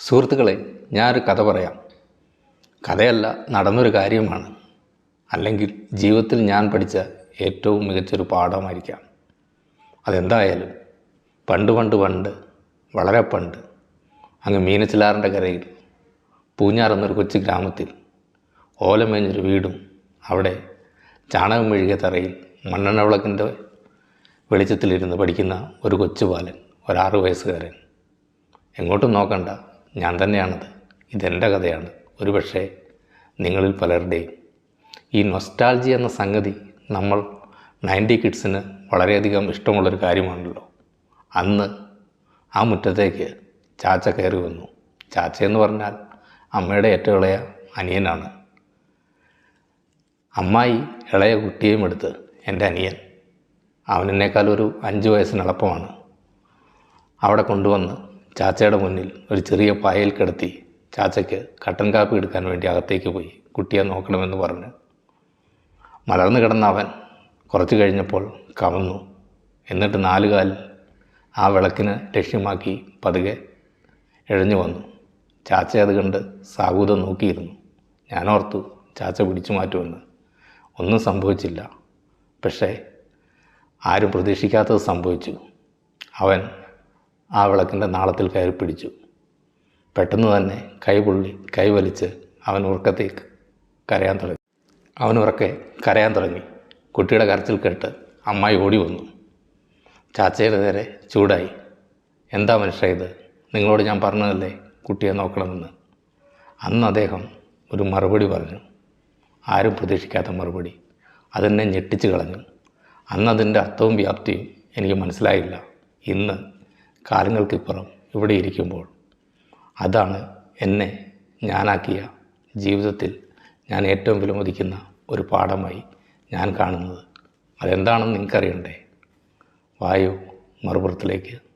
സുഹൃത്തുക്കളെ ഞാനൊരു കഥ പറയാം. കഥയല്ല നടന്നൊരു കാര്യമാണ്. അല്ലെങ്കിൽ ജീവിതത്തിൽ ഞാൻ പഠിച്ച ഏറ്റവും മികച്ചൊരു പാഠമായിരിക്കാം. അതെന്തായാലും പണ്ട് പണ്ട് പണ്ട് വളരെ പണ്ട് അങ്ങ് മീനച്ചിലാറിന്റെ കരയിൽ പൂഞ്ഞാർ എന്നൊരു കൊച്ചു ഗ്രാമത്തിൽ ഓലമേഞ്ഞൊരു വീടും അവിടെ ചാണകം മെഴുകിയ തറയിൽ മണ്ണെണ്ണ വിളക്കിന്റെ വെളിച്ചത്തിലിരുന്ന് പഠിക്കുന്ന ഒരു കൊച്ചു ബാലൻ ഒരാറ് വയസ്സുകാരൻ. എങ്ങോട്ടും നോക്കണ്ട. ഞാൻ തന്നെയാണത്. ഇതെന്റെ കഥയാണ്. ഒരുപക്ഷെ നിങ്ങളിൽ പലരുടെയും ഈ നൊസ്റ്റാൾജി എന്ന സംഗതി നമ്മൾ നയന്റി കിഡ്സിന് വളരെയധികം ഇഷ്ടമുള്ളൊരു കാര്യമാണല്ലോ. അന്ന് ആ മുറ്റത്തേക്ക് ചാച്ച കയറി വന്നു. ചാച്ച എന്ന് പറഞ്ഞാൽ അമ്മയുടെ ഏറ്റവും ഇളയ അനിയനാണ്. അമ്മായി ഇളയ കുട്ടിയെയും എടുത്ത് എന്റെ അനിയൻ. അവനെന്നേക്കാൾ ഒരു അഞ്ച് വയസ്സിന് എളുപ്പമാണ്. അവിടെ കൊണ്ടുവന്ന് ചാച്ചയുടെ മുന്നിൽ ഒരു ചെറിയ പായയിൽ കിടത്തി ചാച്ചയ്ക്ക് കട്ടൻ കാപ്പി എടുക്കാൻ വേണ്ടി അകത്തേക്ക് പോയി. കുട്ടിയെ നോക്കണമെന്ന് പറഞ്ഞ്. മലർന്നു കിടന്ന അവൻ കുറച്ച് കഴിഞ്ഞപ്പോൾ കവന്നു എന്നിട്ട് നാലുകാലിൽ ആ വിളക്കിന് ലക്ഷ്യമാക്കി പതുകെ ഇഴഞ്ഞു വന്നു. ചാച്ച അത് കണ്ട് സാഹൂതം നോക്കിയിരുന്നു. ഞാനോർത്തു ചാച്ച പിടിച്ചു മാറ്റുമെന്ന്. ഒന്നും സംഭവിച്ചില്ല. പക്ഷേ ആരും പ്രതീക്ഷിക്കാത്തത് സംഭവിച്ചു. അവൻ ആ വിളക്കിന്റെ നാളത്തിൽ കയറി പിടിച്ചു. പെട്ടെന്ന് തന്നെ കൈപുള്ളി കൈവലിച്ച് അവൻ ഉറക്കത്തേക്ക് കരയാൻ തുടങ്ങി. അവൻ ഉറക്കെ കരയാൻ തുടങ്ങി. കുട്ടിയുടെ കരച്ചിൽ കേട്ട് അമ്മായി ഓടി വന്നു. ചാച്ചയുടെ നേരെ ചൂടായി. എന്താ മനുഷ്യ ഇത്? നിങ്ങളോട് ഞാൻ പറഞ്ഞതല്ലേ? കുട്ടിയെ നോക്കണമെന്ന്. അന്ന് അദ്ദേഹം ഒരു മറുപടി പറഞ്ഞു. ആരും പ്രതീക്ഷിക്കാത്ത മറുപടി. അതെന്നെ ഞെട്ടിച്ച് കളഞ്ഞു. അന്നതിന്റെ അർത്ഥവും വ്യാപ്തിയും എനിക്ക് മനസ്സിലായില്ല. ഇന്ന് കാലങ്ങൾക്കിപ്പുറം ഇവിടെ ഇരിക്കുമ്പോൾ അതാണ് എന്നെ ഞാനാക്കിയ ജീവിതത്തിൽ ഞാൻ ഏറ്റവും വിലമതിക്കുന്ന ഒരു പാഠമായി ഞാൻ കാണുന്നത്. അതെന്താണെന്ന് നിങ്ങൾക്കറിയണ്ടേ? വായു മറുപുറത്തിലേക്ക്